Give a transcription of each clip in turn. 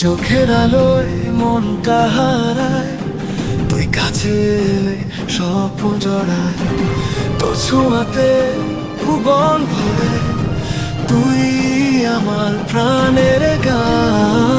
চোখের আলোয় মন কাহারায়, তুই কাছে সব স্বপ্ন জড়ায়, তো ছোঁয়াতে ভুবন ভরে, তুই আমার প্রাণের গান।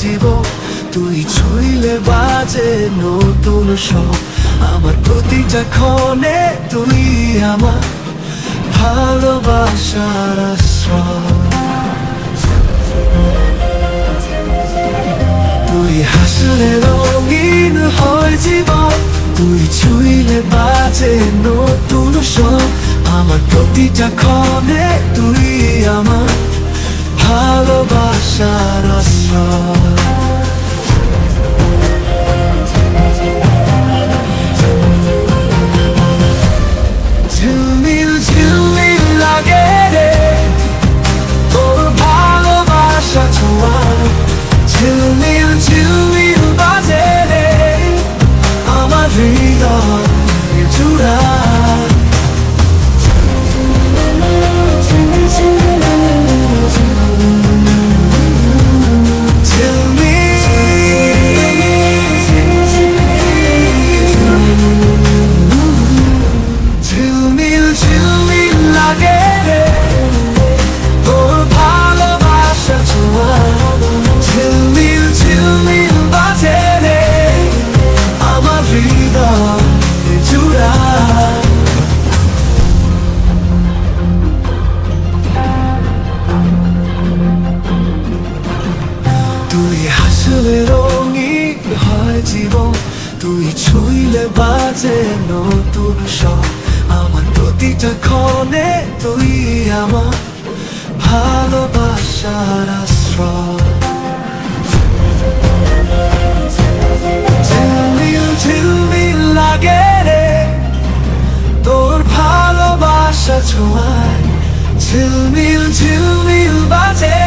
জীবন তুই ছুঁইলে বাজে নতুন সব আমার প্রতিটা ক্ষণে তুই আমার ভালোবাসার তুই হাসলে রঙিন হয় জীবন। তুই ছুঁইলে বাজে নতুন সব আমার প্রতিটা ক্ষণে তুই আমার ভালোবাসার আশ্রয়। জীবন, তুই ছুঁইলে বাজে নতুন সব। আমার প্রতিটা ক্ষণে তুই আমার ভালোবাসার আশ্রয়। লাগে রে, তোর ভালোবাসা ছোঁয়ায়। ঝিলমিল ঝিলমিল বাজে